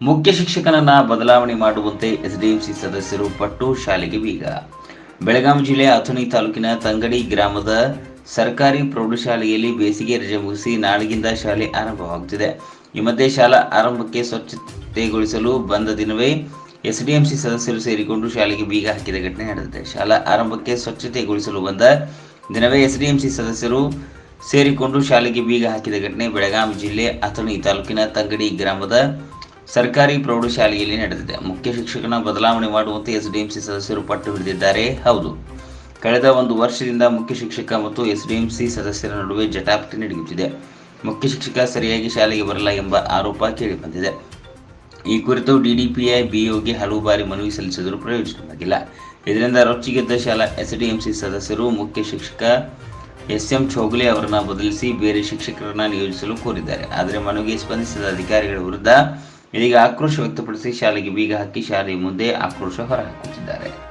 ಮುಖ್ಯ ಶಿಕ್ಷಕನನ್ನ ಬದಲಾವಣೆ ಮಾಡುವಂತೆ ಎಸ್ಡಿಎಂಸಿ ಸದಸ್ಯರು ಪಟ್ಟು ಶಾಲೆಗೆ ಬೀಗ. ಬೆಳಗಾವಿ ಜಿಲ್ಲೆಯ ಅಥಣಿ ತಾಲೂಕಿನ ತಂಗಡಿ ಗ್ರಾಮದ ಸರ್ಕಾರಿ ಪ್ರೌಢಶಾಲೆಯಲ್ಲಿ ಬೇಸಿಗೆ ರಜೆ ಮುಗಿಸಿ ನಾಳೆಗಿಂದ ಶಾಲೆ ಆರಂಭವಾಗುತ್ತಿದೆ. ಈ ಮಧ್ಯೆ ಶಾಲಾ ಆರಂಭಕ್ಕೆ ಸ್ವಚ್ಛತೆಗೊಳಿಸಲು ಬಂದ ದಿನವೇ ಎಸ್ಡಿಎಂಸಿ ಸದಸ್ಯರು ಸೇರಿಕೊಂಡು ಶಾಲೆಗೆ ಬೀಗ ಹಾಕಿದ ಘಟನೆ ನಡೆದಿದೆ. ಶಾಲಾ ಆರಂಭಕ್ಕೆ ಸ್ವಚ್ಛತೆಗೊಳಿಸಲು ಬಂದ ದಿನವೇ ಎಸ್ಡಿಎಂಸಿ ಸದಸ್ಯರು ಸೇರಿಕೊಂಡು ಶಾಲೆಗೆ ಬೀಗ ಹಾಕಿದ ಘಟನೆ ಬೆಳಗಾವಿ ಜಿಲ್ಲೆ ಅಥಣಿ ತಾಲೂಕಿನ ತಂಗಡಿ ಗ್ರಾಮದ ಸರ್ಕಾರಿ ಪ್ರೌಢಶಾಲೆಯಲ್ಲಿ ನಡೆದಿದೆ. ಮುಖ್ಯ ಶಿಕ್ಷಕನ ಬದಲಾವಣೆ ಮಾಡುವಂತೆ ಎಸ್ಡಿಎಂಸಿ ಸದಸ್ಯರು ಪಟ್ಟು ಹಿಡಿದಿದ್ದಾರೆ. ಹೌದು. ಕಳೆದ ಒಂದು ವರ್ಷದಿಂದ ಮುಖ್ಯ ಶಿಕ್ಷಕ ಮತ್ತು ಎಸ್ಡಿಎಂಸಿ ಸದಸ್ಯರ ನಡುವೆ ಜಟಾಪಟಿ ನಡೆಯುತ್ತಿದೆ. ಮುಖ್ಯ ಶಿಕ್ಷಕ ಸರಿಯಾಗಿ ಶಾಲೆಗೆ ಬರಲ್ಲ ಎಂಬ ಆರೋಪ ಕೇಳಿಬಂದಿದೆ. ಈ ಕುರಿತು ಡಿಡಿಪಿಐ ಬಿಒಗೆ ಹಲವು ಬಾರಿ ಮನವಿ ಸಲ್ಲಿಸಿದರೂ ಪ್ರಯೋಜನವಾಗಿಲ್ಲ. ಇದರಿಂದ ರೊಚ್ಚಿಗೆದ್ದ ಶಾಲಾ ಎಸ್ಡಿಎಂಸಿ ಸದಸ್ಯರು ಮುಖ್ಯ ಶಿಕ್ಷಕ ಎಸ್ ಎಂ ಅವರನ್ನು ಅವರನ್ನ ಬದಲಿಸಿ ಬೇರೆ ಶಿಕ್ಷಕರನ್ನು ನಿಯೋಜಿಸಲು ಕೋರಿದ್ದಾರೆ. ಆದರೆ ಮನವಿಗೆ ಸ್ಪಂದಿಸಿದ ಅಧಿಕಾರಿಗಳ ವಿರುದ್ಧ ಇದೀಗ ಆಕ್ರೋಶ ವ್ಯಕ್ತಪಡಿಸಿ ಶಾಲೆಗೆ ಬೀಗ ಹಾಕಿ ಶಾಲೆಯ ಮುಂದೆ ಆಕ್ರೋಶ ಹೊರಹಾಕುತ್ತಿದ್ದಾರೆ.